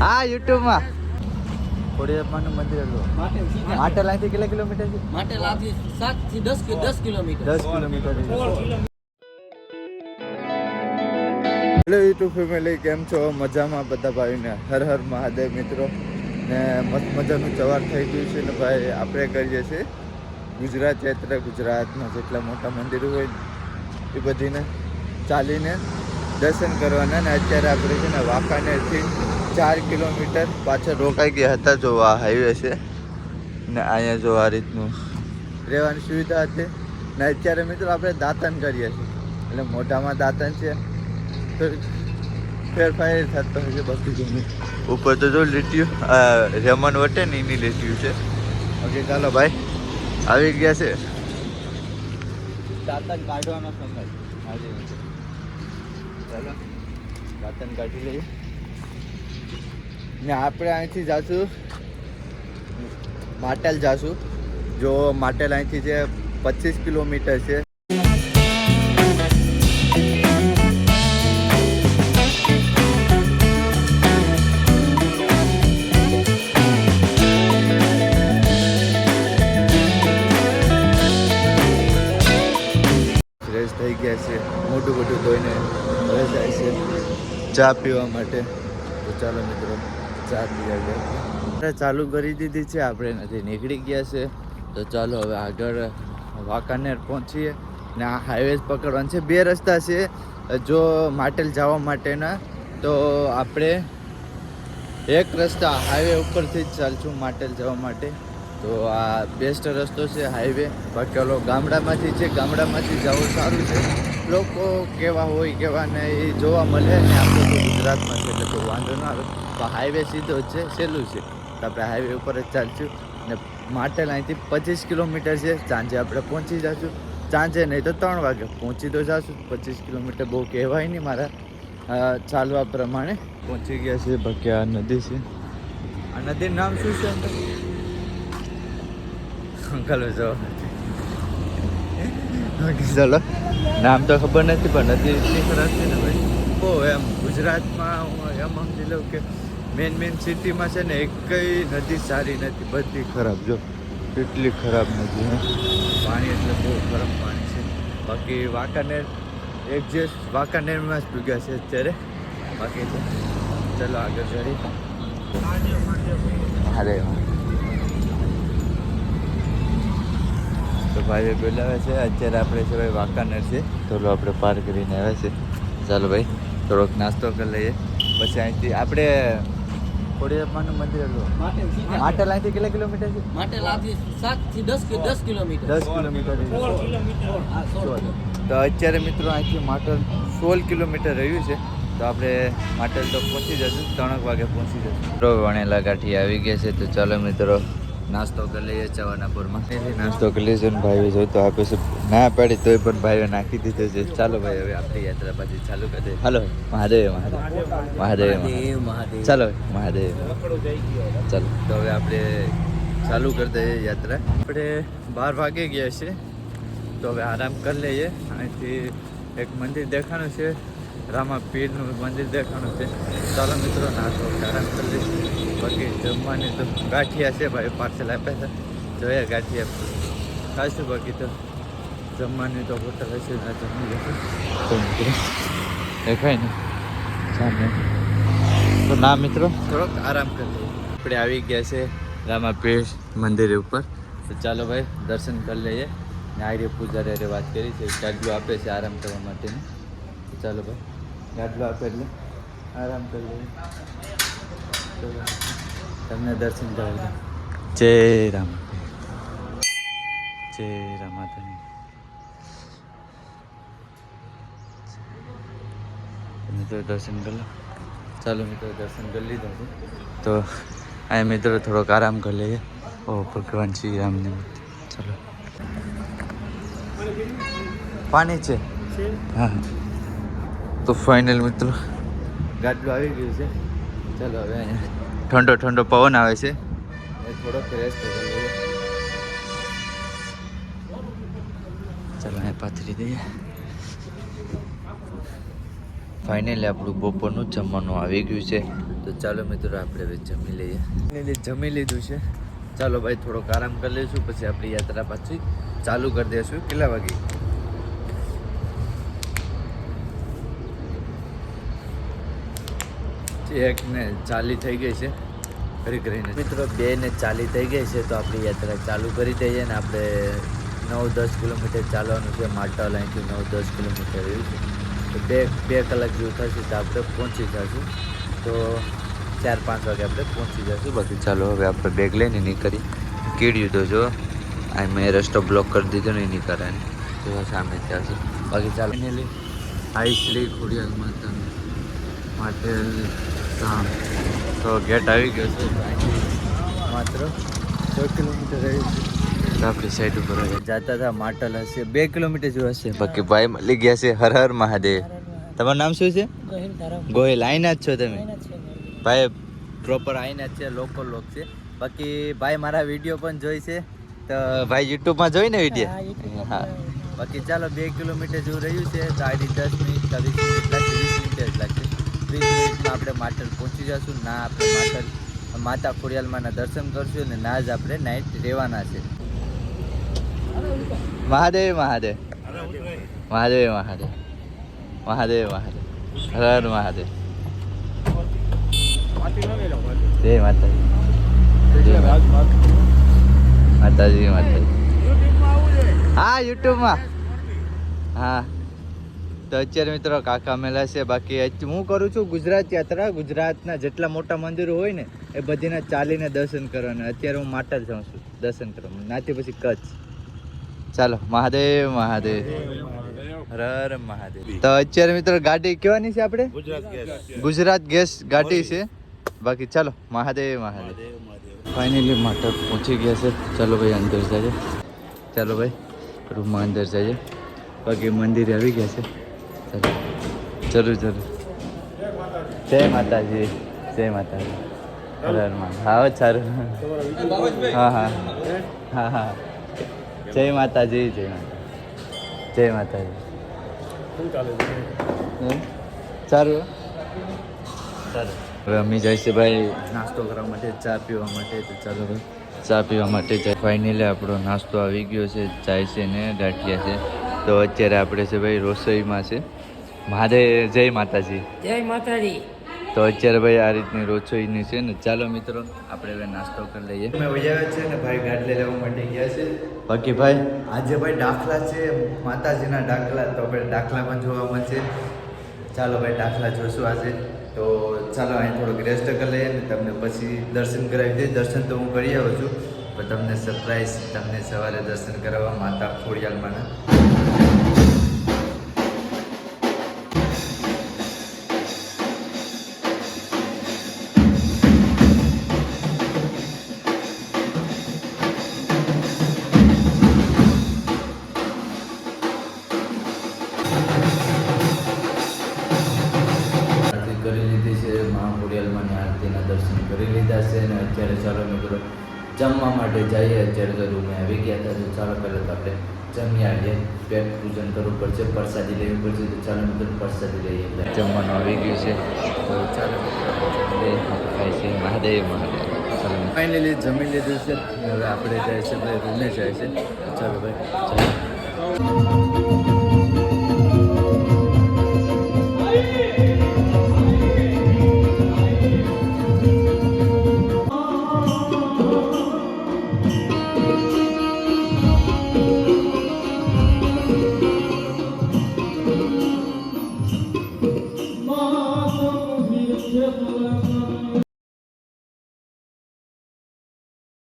હા યુટ્યુબમાં. ખોડિયારમાંનું મંદિર હતું. માટે કેટલા કિલોમીટર છે? માટે સાતથી દસ દસ કિલોમીટર. દસ કિલોમીટર હેલો યુટ્યુબ ફેમિલી કેમ છો? મજામાં બધા ભાઈને હર હર મહાદેવ મિત્રો. ને મસ્ત મજાનું સવાર થઈ ગયું છે ને ભાઈ આપણે કરીએ છીએ ગુજરાત યાત્રા ગુજરાતમાં જેટલા મોટા મંદિરો હોય ને એ બધીને ચાલીને દર્શન કરવાના ને અત્યારે આપણે છે ને વાંકાનેરથી ચાર કિલોમીટર પાછળ રોકાઈ ગયા હતા જો આ હાઈવે છે? ને અહીંયા જો આ રીતનું રહેવાની સુવિધા હતી. ને અત્યારે મિત્રો આપણે દાંતન કરીએ છીએ. એટલે મોઢામાં દાંતન છે. તો ફેરફાર થતો હોય છે બાકી જો ઉપર તો જો લીટ્યું રેમન વટે ને એની લીટ્યું છે. ઓકે ચાલો. ભાઈ આવી ગયા છે. દાંતન કાઢવાનો સમય. આજે ચાલો, દાંતન કાઢી લઈએ. ને આપણે અહીંથી જાશું. માટેલ જાશું. જો માટેલ અહીંથી છે પચીસ કિલોમીટર છે થઈ ગયા છે. મોટું મોટું ધોઈને હવે જાય છે ચા પીવા માટે. તો ચાલો મિત્રો, ચા પીવા ગયા ચાલુ કરી દીધી છે, આપણે નથી નીકળી ગયા છે. તો ચાલો હવે આગળ વાંકાનેર પહોંચીએ. ને આ હાઈવે પકડવાનું છે. બે રસ્તા છે, જો માટેલ જવા માટેના. તો આપણે એક રસ્તા હાઈવે ઉપરથી જ ચાલશું માટેલ જવા માટે. તો આ બેસ્ટ રસ્તો છે હાઈવે બાકી ઓલો ગામડામાંથી છે, ગામડામાંથી જવું સારું છે. લોકો કેવા હોય, કેવા નહીં, એ જોવા મળે ને આપણે તો ગુજરાતમાં છે, એટલે કોઈ વાંધો ના આવે. તો હાઈવે સીધો જ છે, સહેલું છે. તો આપણે હાઈવે ઉપર જ ચાલશું. ને માટેલ અહીંથી પચીસ કિલોમીટર છે, સાંજે આપણે પહોંચી જઈશું સાંજે નહીં તો ત્રણ વાગે પહોંચી તો જશું. પચીસ કિલોમીટર બહુ કહેવાય નહીં મારા ચાલવા પ્રમાણે. પહોંચી ગયા છે બાકી આ નદી છે. આ નદીનું નામ શું છે? અંકલ જો ચલો. નામ તો ખબર નથી, પણ નદી એટલી ખરાબ છે ને ભાઈ. બહુ એમ ગુજરાતમાં હું એમ સમજી લઉં કે મેન મેન સિટીમાં છે ને એકય નદી સારી નથી, બધી ખરાબ જો. કેટલી ખરાબ નદી પાણી એટલે બહુ ગરમ પાણી છે. બાકી વાંકાનેર એક્ઝેક્ટ વાંકાનેરમાં જ ભૂગ્યા છે અત્યારે. બાકી ચલો આગળ જઈએ. અરે તો ભાઈ બોલાવે છે. અત્યારે આપણે છે ભાઈ વાંકાનેર છે. તો આપણે પાર કરીને આવે છે. ચાલો ભાઈ થોડોક નાસ્તો કરી લઈએ. પછી અહીંથી આપણે ખોડિયારમાંનું મંદિર હતું અહીંથી કેટલા કિલોમીટર છે? માટે લાગી સાતથી દસ દસ કિલોમીટર. દસ કિલોમીટર. તો અત્યારે મિત્રો અહીંથી માટલ સોળ કિલોમીટર રહ્યું છે. તો આપણે માટલ તો પહોંચી જશું. ત્રણ વાગે પહોંચી જશું. મિત્રો વણેલા ગાંઠી આવી ગયા છે. તો ચાલો મિત્રો નાસ્તો કરી લઈએ ચવાનાપુરમાં. નાસ્તો કરી લઈએ ને ભાઈ જોઈ તો આપે છે ના પાડી તોય પણ ભાઈએ નાખી દીધો છે. ચાલો ભાઈ હવે આપણી યાત્રા પાછી ચાલુ કરી દઈએ. હાલો મહાદેવ મહાદેવ મહાદેવ ચાલો મહાદેવ. ચાલો તો હવે આપણે ચાલુ કરી દઈએ યાત્રા. આપણે બાર વાગે ગયા છે તો હવે આરામ કરી લઈએ. અહીંથી એક મંદિર દેખાણું છે. રામા પીરનું મંદિર દેખાણું છે. ચાલો મિત્રો નાસ્તો આરામ કરી લઈશું. બાકી જમવાની તો ગાંઠિયા છે ભાઈ પાર્સલ આપ્યા છે. જોયા ગાંઠિયા. ખાશું બાકી તો. જમવાની તો હોટલ હશે ના જમી લઈશું. દેખાય ને? સામે. તો ના મિત્રો, થોડોક આરામ કરી આપણે આવી ગયા છે રામાપીઠ મંદિર ઉપર. તો ચાલો ભાઈ, દર્શન કરી લઈએ. ને આર્ય પૂજારી વાત કરી છે. ગાડલું આપે છે આરામ કરવા માટેની. તો ચાલો ભાઈ. ગાડલું આપે એટલે. આરામ કરી લઈએ. તમને દર્શન કરાવી જય રામ. જય રામાધણી. મિત્રો દર્શન કરી લો. ચાલો મિત્રો દર્શન કરી લીધા છે. તો આ મિત્રો થોડોક આરામ કરી લઈએ. ઓ ભગવાન શ્રી રામને ચાલો. પાણી છે? હા. તો ફાઇનલ મિત્રો. ગાડલું આવી ગયું છે. ચાલો હવે અહીંયા. ઠંડો ઠંડો પવન આવે છે. એ ફ્રેશ કરી લઈએ. ચાલો અહીંયા પાથરી દઈએ. ફાઇનલી આપણું બપોરનું જમવાનું આવી ગયું છે. તો ચાલો મિત્રો આપણે હવે જમી લઈએ. ફાઇનલી જમી લીધું છે. ચાલો ભાઈ થોડોક આરામ કરી લઈશું પછી આપણી યાત્રા પાછી ચાલુ કરી દઈશું કેટલા વાગે? એક ને ચાલી થઈ ગઈ છે. કરી કરીને મિત્રો બે ને ચાલી થઈ ગઈ છે તો આપણી યાત્રા ચાલુ કરી દઈએ ને આપણે નવ દસ કિલોમીટર ચાલવાનું છે માટા અહીંથી નવ દસ કિલોમીટર રહ્યું છે. તો બે બે કલાક જેવું થશે તો આપણે પહોંચી જશું. તો ચાર પાંચ વાગે આપણે પહોંચી જશું. બાકી ચાલો હવે આપણે બેગ લઈને નીકળી કીડ્યું તો જો આ મેં રસ્તો બ્લોક કરી દીધો ને એની કારણે. તો સામે ત્યાં છે બાકી ચાલો. આઈ શ્રી ખોડિયાલ માતા માટે હા તો ગેટ આવી ગયો છે. માત્ર છ કિલોમીટર રહ્યું છે. આપણી સાઈડ ઉપર જતા હતા માટલ હશે. બે કિલોમીટર જેવું હશે. બાકી ભાઈ મળી ગયા છે. હર હર મહાદેવ. તમારું નામ શું છે? ગોહિલ આઈના જ છો તમે? ભાઈ પ્રોપર આઈના જ છે. લોકલ લોક છે. બાકી ભાઈ મારા વીડિયો પણ જોઈ છે. તો ભાઈ યુટ્યુબમાં જોઈ ને હા, વીડિયો હા. બાકી ચાલો બે કિલોમીટર જેવું રહ્યું છે. તો આડી દસ મિનિટ વીસ મિનિટ લાગશે વીસ મિનિટ જ લાગશે. વીસ મિનિટમાં આપણે માતર પહોંચી જશું. ના આપણે માતર, માતા ખોડિયાલમાંના દર્શન કરશું અને ના જ આપણે નાઇટ રહેવાના છે. મહાદેવ મહાદેવ. મહાદેવ મહાદેવ. મહાદેવ મહાદેવ. હર મહાદેવ. જય માતાજી. માતાજી માતાજી. હા, યુટ્યુબમાં. હા. તો અત્યારે મિત્રો કાકા મેલા છે બાકી હું કરું છું ગુજરાત યાત્રા. ગુજરાતના જેટલા મોટા મંદિરો હોય ને એ બધીના ચાલીને દર્શન કરવાના. અત્યારે હું માટર જાઉં છું દર્શન કરવા. નાથી પછી કચ્છ. ચાલો મહાદેવ મહાદેવ. હર મહાદેવ. તો અત્યારે મિત્રો ગાડી કેવાની છે આપણે? ગુજરાત ગેસ. ગાડી છે. બાકી ચાલો મહાદેવ મહાદેવ. ફાઇનલી માતા પહોંચી ગયા છે. ચાલો ભાઈ અંદર જઈએ. ચાલો ભાઈ રૂમમાં અંદર જઈએ. બાકી મંદિરે આવી ગયા છે. જરૂર જરૂર. જય માતાજી જય માતાજી. હર હર હા સારું. હા હા. હા હા. જય માતાજી જય માતાજી. જય માતાજી. સારું સારું. હવે અમે જઈશું ભાઈ નાસ્તો કરવા માટે, ચા પીવા માટે. તો ચાલો ભાઈ ચા પીવા માટે ફાઇનલી આપણો નાસ્તો આવી ગયો છે. ચાય છે ને ગાંઠિયા છે. તો અત્યારે આપણે છે ભાઈ રસોઈમાં છે. મહાદેવ જય માતાજી. જય માતાજી. તો અત્યારે ભાઈ આ રીતની રસોઈની છે ને ચાલો મિત્રો આપણે હવે નાસ્તો કરી લઈએ. અમે વૈયા છે ને ભાઈ ગાડલે લેવા માટે ગયા છે. બાકી ભાઈ? આજે ભાઈ દાખલા છે માતાજીના દાખલા તો આપણે દાખલા પણ જોવા મળશે. ચાલો ભાઈ દાખલા જોશું આજે. તો ચાલો અહીં થોડોક રેસ્ટ કરી લઈએ ને તમને પછી દર્શન કરાવી દઈએ. દર્શન તો હું કરી આવું છું પણ તમને સરપ્રાઈઝ તમને સવારે દર્શન કરાવવા માતા ખોડિયાલમાંના કરી લીધા છે અને અત્યારે ચાલો મિત્રો જમવા માટે જઈએ. અત્યારે તો રૂમે આવી ગયા હતા. તો ચાલો પહેલાં તો આપણે જમી આવીએ. પેટ પૂજન કરવું પડશે, પ્રસાદી લેવી પડશે. તો ચાલો મિત્રો પ્રસાદી લઈએ. જમવાનું આવી ગયું છે. તો ચાલો ખાય છે મહાદેવ મહાદેવ. ફાઇનલી જમી લીધું છે. હવે આપણે જાય છે ભાઈ રૂમે જાય છે. ચાલો ભાઈ